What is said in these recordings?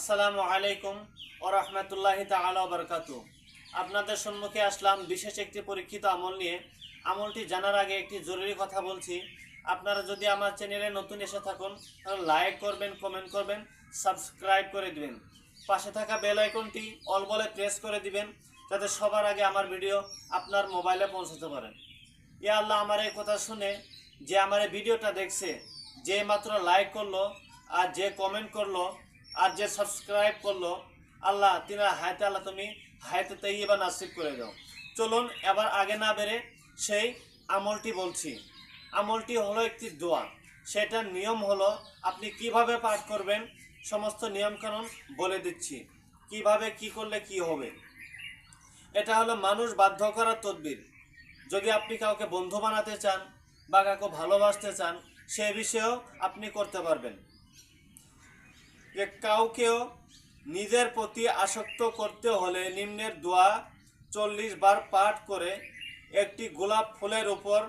আসসালামু আলাইকুম ও রহমতুল্লাহি বারকাতু। আপনাদের সম্মুখে আসলাম বিশেষ একটি পরীক্ষিত আমল নিয়ে। আমলটি জানার আগে একটি জরুরি কথা বলছি। আপনারা যদি আমার চ্যানেলে নতুন এসে থাকুন, তাহলে লাইক করবেন, কমেন্ট করবেন, সাবস্ক্রাইব করে দিবেন। পাশে থাকা বেল আইকনটি অল বলে প্রেস করে দিবেন, যাতে সবার আগে আমার ভিডিও আপনার মোবাইলে পৌঁছাতে পারেন ইয়া আল্লাহ, আমার এই কথা শুনে যে আমার এই ভিডিওটা দেখছে, যে মাত্র লাইক করল আর যে কমেন্ট করল আর যে সাবস্ক্রাইব করল, আল্লাহ, তিনার হায়তে, আল্লাহ তুমি হায়তে তৈবা নাসিব করে দাও। চলুন, এবার আগে না বেড়ে সেই আমলটি বলছি। আমলটি হলো একটি দোয়া। সেটার নিয়ম হলো, আপনি কীভাবে পাঠ করবেন, সমস্ত নিয়মকানুন বলে দিচ্ছি। কীভাবে, কি করলে কি হবে? এটা হলো মানুষ বাধ্য করার তদবির। যদি আপনি কাউকে বন্ধু বানাতে চান বা কাউকে ভালোবাসতে চান, সে বিষয়েও আপনি করতে পারবেন। যে কাউকেও নিজের প্রতি আসক্ত করতে হলে নিম্নের দোয়া চল্লিশ বার পাঠ করে একটি গোলাপ ফুলের উপর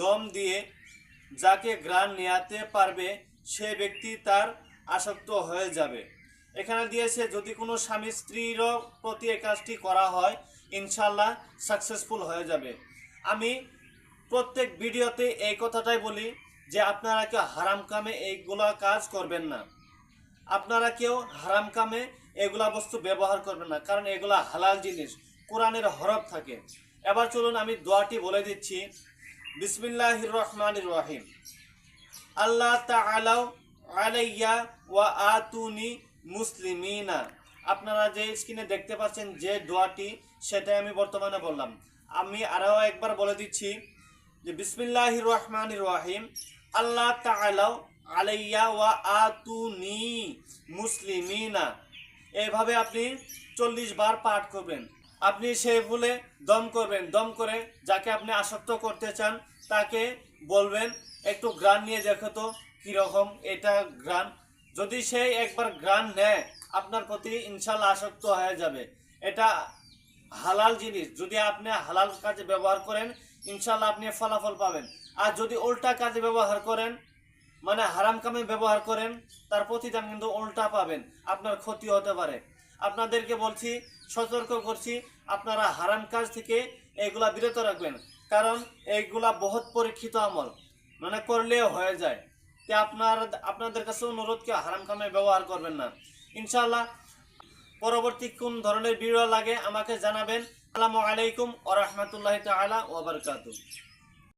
দম দিয়ে যাকে গ্রাণ নেয়াতে পারবে, সে ব্যক্তি তার আসক্ত হয়ে যাবে। এখানে দিয়েছে, যদি কোনো স্বামী স্ত্রীরও প্রতি এই কাজটি করা হয় ইনশাল্লাহ সাকসেসফুল হয়ে যাবে। আমি প্রত্যেক ভিডিওতে এই কথাটাই বলি যে আপনারা কেউ হারাম কামে এইগুলা কাজ করবেন না। আপনারা কেউ হারাম কামে এগুলা বস্তু ব্যবহার করবেন না, কারণ এগুলা হালাল জিনিস, কোরআনের হরফ থাকে। এবার চলুন আমি দোয়াটি বলে দিচ্ছি। বিসমিল্লাহির রহমানির রহিম। আল্লাহ তাআলাও আলাইয়া ওয়া আতুনি মুসলিমিনা। আপনারা যে স্ক্রিনে দেখতে পাচ্ছেন যে দোয়াটি, সেটাই আমি বর্তমানে বললাম। আমি আরও একবার বলে দিচ্ছি যে বিসমিল্লাহির রহমানির রহিম। আল্লাহ তাআলাও আলাইয়া ওয়া আতুনি মুসলিমিনা। এইভাবে আপনি চল্লিশ বার পাঠ করবেন। আপনি সেই ভুলে দম করবেন। দম করে যাকে আপনি আসক্ত করতে চান, তাকে বলবেন, একটু গ্রান নিয়ে দেখো তো কীরকম এটা গ্রান যদি সে একবার গ্রান নেয়, আপনার প্রতি ইনশাল্লাহ আসক্ত হয়ে যাবে। এটা হালাল জিনিস। যদি আপনি হালাল কাজে ব্যবহার করেন ইনশাল্লাহ আপনি ফলাফল পাবেন। আর যদি উল্টা কাজে ব্যবহার করেন মানে হারাম কামে ব্যবহার করেন, তার প্রতিদান কিন্তু উল্টা পাবেন, আপনার ক্ষতি হতে পারে। আপনাদেরকে বলছি, সতর্ক করছি, আপনারা হারাম কাজ থেকে এইগুলা বিরত রাখবেন, কারণ এইগুলা বহুত পরীক্ষিত আমল মানে করলেও হয়ে যায়। তে আপনার, আপনাদের কাছে অনুরোধ কি হারাম কামে ব্যবহার করবেন না? ইনশাল্লাহ পরবর্তী কোন ধরনের ভিডিও লাগে আমাকে জানাবেন। আসসালামু আলাইকুম ওয়া রাহমাতুল্লাহি তাআলা ওয়া বারাকাতুহু।